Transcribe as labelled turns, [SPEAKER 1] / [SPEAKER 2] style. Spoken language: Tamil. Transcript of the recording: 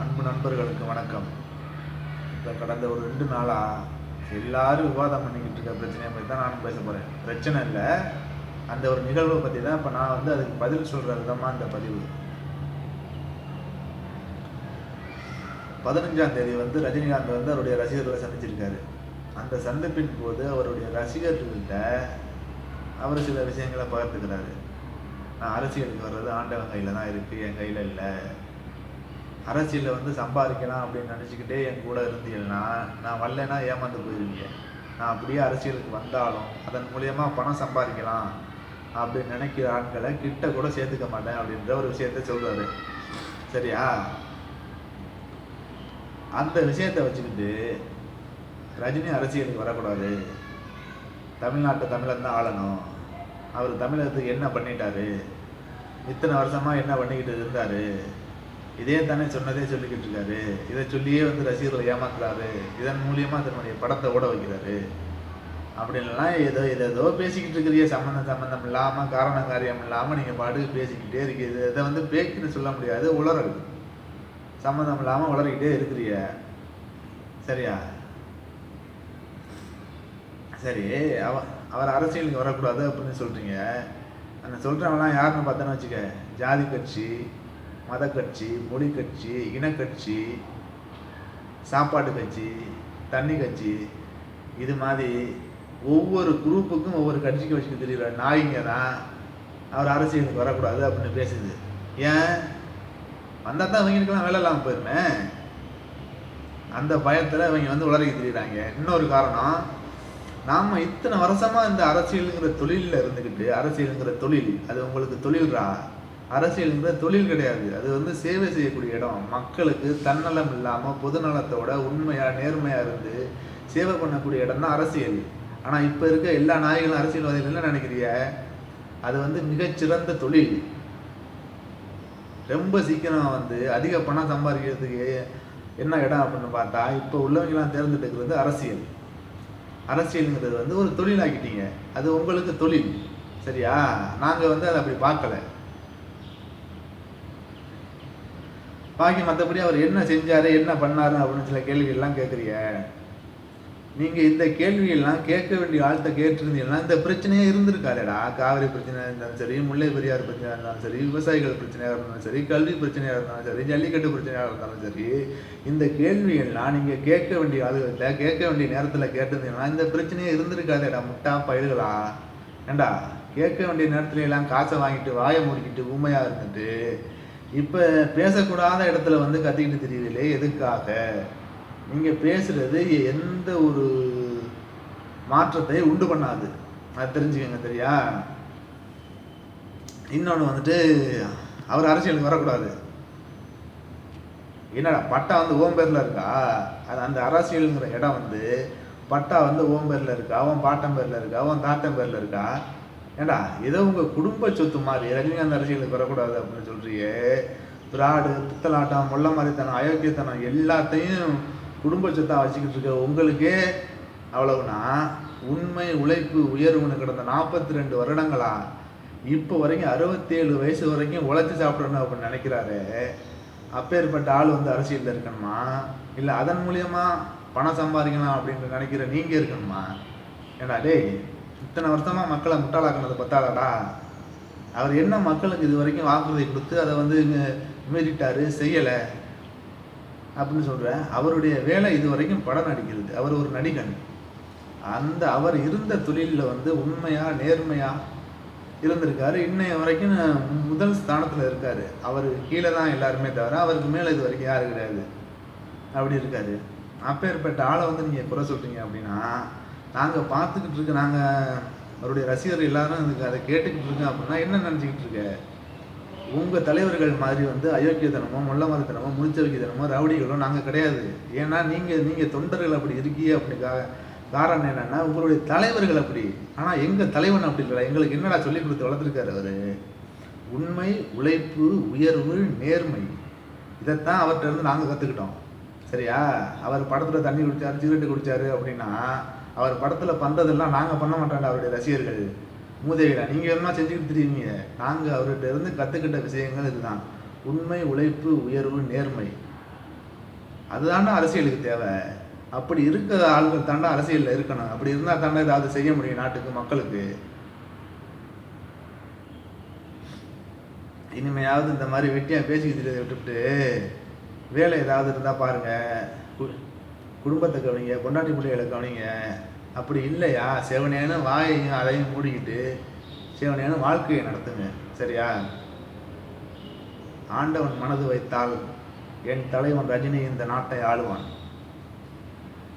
[SPEAKER 1] அன்பு நண்பர்களுக்கு வணக்கம். இப்போ கடந்த ஒரு ரெண்டு நாளாக எல்லாரும் விவாதம் பண்ணிக்கிட்டு இருக்க பிரச்சனையை பற்றி தான் நானும் பேச போகிறேன் பிரச்சனை இல்லை. அந்த ஒரு நிகழ்வை பற்றி தான் இப்போ நான் வந்து அதுக்கு பதில் சொல்கிற விதமாக இந்த பதிவு. பதினஞ்சாம் தேதி வந்து ரஜினிகாந்த் வந்து அவருடைய ரசிகர்களை சந்திச்சிருக்காரு. அந்த சந்திப்பின் போது அவருடைய ரசிகர்கள்கிட்ட அவர் சில விஷயங்களை பகிர்ந்துக்கிறாரு. நான் அரசியலுக்கு வர்றது ஆண்டவன் கையில் தான் இருக்குது என் கையில் இல்லை. அரசியலில் வந்து சம்பாதிக்கலாம் அப்படின்னு நினச்சிக்கிட்டே என் கூட இருந்தீங்கன்னா நான் வரலைன்னா ஏமாந்து போயிருவீங்க. நான் அப்படியே அரசியலுக்கு வந்தாலும் அதன் மூலயமா பணம் சம்பாதிக்கலாம் அப்படின்னு நினைக்கிற ஆட்களை கிட்ட கூட சேர்த்துக்க மாட்டேன் அப்படின்ற ஒரு விஷயத்த சொல்கிறாரு சரியா? அந்த விஷயத்தை வச்சுக்கிட்டு ரஜினி அரசியலுக்கு வரக்கூடாது. தமிழ்நாட்டை தமிழன் தான் ஆளணும். அவர் தமிழகத்துக்கு என்ன பண்ணிட்டாரு? இத்தனை வருஷமா என்ன பண்ணிக்கிட்டு இருந்தாரு? இதே தானே சொன்னதே சொல்லிக்கிட்டு இருக்காரு. இதை சொல்லியே வந்து ரசிகர்களை ஏமாத்துறாரு. இதன் மூலியமா தன்னுடைய படத்தை ஓட வைக்கிறாரு. அப்படின்லாம் ஏதோ ஏதோ பேசிக்கிட்டு இருக்கிறீங்க. சம்மந்தம் சம்மந்தம் இல்லாமல் காரணம் காரியம் இல்லாமல் நீங்கள் பாட்டுக்கு பேசிக்கிட்டே இருக்கீங்க. இதை வந்து பேக்குன்னு சொல்ல முடியாது உளறல். சம்மந்தம் இல்லாமல் உளறிக்கிட்டே இருக்கிறீங்க. சரியா? சரி அவ அவர் அரசியலுக்கு வரக்கூடாது அப்படின்னு சொல்கிறீங்க அந்த சொல்கிறவங்களாம் யாருன்னு பார்த்தோன்னு வச்சுக்க ஜாதி கட்சி மத கட்சி மொழி கட்சி இனக்கட்சி சாப்பாட்டு கட்சி தண்ணி கட்சி இது மாதிரி ஒவ்வொரு குரூப்புக்கும் ஒவ்வொரு கட்சிக்கு வச்சுக்க தெரியல நாய்ங்க தான் அவர் அரசியலுக்கு வரக்கூடாது அப்படின்னு பேசுது. ஏன்? வந்தால் தான் இவங்களுக்கெல்லாம் வேலை இல்லாமல் போயிருமே. அந்த பயத்தில் இவங்க வந்து உளறிக்க தெரியுறாங்க. இன்னொரு காரணம் நாம் இத்தனை வருஷமாக இந்த அரசியலுங்கிற தொழிலில் இருந்துக்கிட்டு அரசியலுங்கிற தொழில் அது உங்களுக்கு தொழில்ரா? அரசியலுங்கிற தொழில் கிடையாது. அது வந்து சேவை செய்யக்கூடிய இடம். மக்களுக்கு தன்னலம் இல்லாமல் பொதுநலத்தோட உண்மையாக நேர்மையாக இருந்து சேவை பண்ணக்கூடிய இடம் தான் அரசியல். ஆனால் இப்போ இருக்க எல்லா நாய்களும் அரசியல்வாதிகள் என்ன நினைக்கிறிய? அது வந்து மிகச்சிறந்த தொழில். ரொம்ப சீக்கிரம் வந்து அதிக பணம் சம்பாதிக்கிறதுக்கு என்ன இடம் அப்படின்னு பார்த்தா இப்போ உள்ளவங்கெல்லாம் தேர்ந்தெடுக்கிறது அரசியல். அரசியலுங்கிறது வந்து ஒரு தொழிலாக்கிட்டீங்க. அது உங்களுக்கு தொழில். சரியா? நாங்கள் வந்து அதை அப்படி பார்க்கல. பாக்கி மற்றபடி அவர் என்ன செஞ்சார் என்ன பண்ணாரு அப்படின்னு சில கேள்விகள்லாம் கேட்குறீங்க நீங்கள் இந்த கேள்வியெல்லாம் கேட்க வேண்டிய ஆள்கிட்ட கேட்டிருந்தீங்கன்னா இந்த பிரச்சனையே இருந்திருக்காருடா காவிரி பிரச்சனையாக இருந்தாலும் சரி முல்லை பெரியார் பிரச்சனையாக இருந்தாலும் சரி விவசாயிகள் பிரச்சனையாக இருந்தாலும் சரி கல்வி பிரச்சனையாக இருந்தாலும் சரி ஜல்லிக்கட்டு பிரச்சனையாக இருந்தாலும் சரி இந்த கேள்வியெல்லாம் நீங்கள் கேட்க வேண்டிய ஆளுகளில் கேட்க வேண்டிய நேரத்தில் கேட்டிருந்தீங்கன்னா இந்த பிரச்சனையே இருந்திருக்காதேடா முட்டா பயிர்களா ஏண்டா? கேட்க வேண்டிய நேரத்துல எல்லாம் காசை வாங்கிட்டு வாயை முடிக்கிட்டு ஊமையாக இருந்துட்டு இப்போ பேசக்கூடாத இடத்துல வந்து கத்திக்கிட்டு தெரியுதுலே எதுக்காக? நீங்கள் பேசுறது எந்த ஒரு மாற்றத்தை உண்டு பண்ணாது. அது தெரிஞ்சுக்கங்க தெரியா இன்னொன்று வந்துட்டு அவர் அரசியலுக்கு வரக்கூடாது. என்னடா பட்டா வந்து ஓம் பேரில் இருக்கா? அது அந்த அரசியலுங்கிற இடம் வந்து பட்டா வந்து ஓம் பேரில் இருக்கா? அவன் பாட்டன் பேரில் இருக்கா? அவன் தாத்தன் பேரில் இருக்கா? ஏண்டா ஏதோ உங்கள் குடும்ப சொத்து மாதிரி ரஜினிகாந்த் அரசியலுக்கு வரக்கூடாது அப்படின்னு சொல்கிறியே திராடு பித்தலாட்டம் முள்ள மாதிரித்தனம் அயோக்கியத்தனம் எல்லாத்தையும் குடும்ப சொத்தாக வச்சுக்கிட்டு இருக்க உங்களுக்கே அவ்வளவுனா உண்மை உழைப்பு உயர்வுன்னு கிடந்த நாற்பத்தி ரெண்டு வருடங்களா இப்போ வரைக்கும் அறுபத்தேழு வயசு வரைக்கும் உழைச்சி சாப்பிடணும் அப்படின்னு நினைக்கிறாரு. அப்பேற்பட்ட ஆள் வந்து அரசியலில் இருக்கணுமா? இல்லை அதன் மூலியமாக பணம் சம்பாதிக்கலாம் அப்படின்னு நினைக்கிற நீங்கள் இருக்கணுமா? ஏன்னா டேய் இத்தனை வருஷமா மக்களை முட்டாளாக்குனது பத்தாதாடா. அவர் என்ன மக்களுக்கு இது வரைக்கும் வாக்குறுதி கொடுத்து அதை வந்து மீறிட்டாரு செய்யலை அப்படின்னு சொல்கிறேன் அவருடைய வேலை இது வரைக்கும் படம் நடிக்கிறது. அவர் ஒரு நடிகன். அந்த அவர் இருந்த தொழிலில் வந்து உண்மையாக நேர்மையாக இருந்திருக்காரு. இன்னைய வரைக்கும் முதல் ஸ்தானத்தில் இருக்காரு. அவர் கீழே தான் எல்லாருமே தவிர அவருக்கு மேலே இது வரைக்கும் யாரும் கிடையாது. அப்படி இருக்காரு. அப்பேற்பட்ட ஆளை வந்து நீங்கள் குறை சொல்கிறீங்க அப்படின்னா நாங்கள் பார்த்துக்கிட்டு இருக்க நாங்கள் அவருடைய ரசிகர் எல்லாரும் அதுக்கு அதை கேட்டுக்கிட்டு இருக்கோம் அப்படின்னா என்ன நினச்சிக்கிட்டு இருக்க? உங்கள் தலைவர்கள் மாதிரி வந்து அயோக்கியத்தனமோ முள்ள மாதிரித்தனமோ ரவுடிகளோ நாங்கள் கிடையாது. ஏன்னா நீங்கள் நீங்கள் தொண்டர்கள் அப்படி இருக்கீங்க அப்படிக்காக காரணம் என்னென்னா உங்களுடைய தலைவர்கள் அப்படி. ஆனால் எங்கள் தலைவன் அப்படி இல்லை எங்களுக்கு என்னடா சொல்லி கொடுத்து வளர்த்துருக்காரு அவர்? உண்மை உழைப்பு உயர்வு நேர்மை. இதைத்தான் அவர்கிட்ட இருந்து நாங்கள் கற்றுக்கிட்டோம் சரியா? அவர் படத்தில் தண்ணி குடித்தார் சிகரெட்டு குடிச்சாரு அப்படின்னா அவர் படத்தில் பண்ணுறதெல்லாம் நாங்கள் பண்ண மாட்டோம்டா அவருடைய ரசிகர்கள். மூதேவிடா நீங்கள் என்ன செஞ்சுக்கிட்டு தெரியுங்க நாங்கள் அவர்கிட்ட இருந்து கற்றுக்கிட்ட விஷயங்கள் இதுதான். உண்மை உழைப்பு உயர்வு நேர்மை. அதுதாண்டா அரசியலுக்கு தேவை. அப்படி இருக்கிற ஆள்கள் தாண்டா அரசியலில் இருக்கணும். அப்படி இருந்தால் தாண்டா ஏதாவது செய்ய முடியும் நாட்டுக்கு மக்களுக்கு. இனிமையாவது இந்த மாதிரி வெட்டியாக பேசிக்கிட்டு விட்டுவிட்டு வேலை ஏதாவது இருந்தால் பாருங்கள் குடும்பத்தை கவனிங்க கொண்டாட்டி பிள்ளைகளை கவனிங்க. அப்படி இல்லையா? செவனேன்னு வாயையும் அதையும் மூடிக்கிட்டு செவனேன்னு வாழ்க்கையை நடத்துங்க. சரியா? ஆண்டவன் மனது வைத்தால் என் தலைவன் ரஜினி இந்த நாட்டை ஆளுவான்.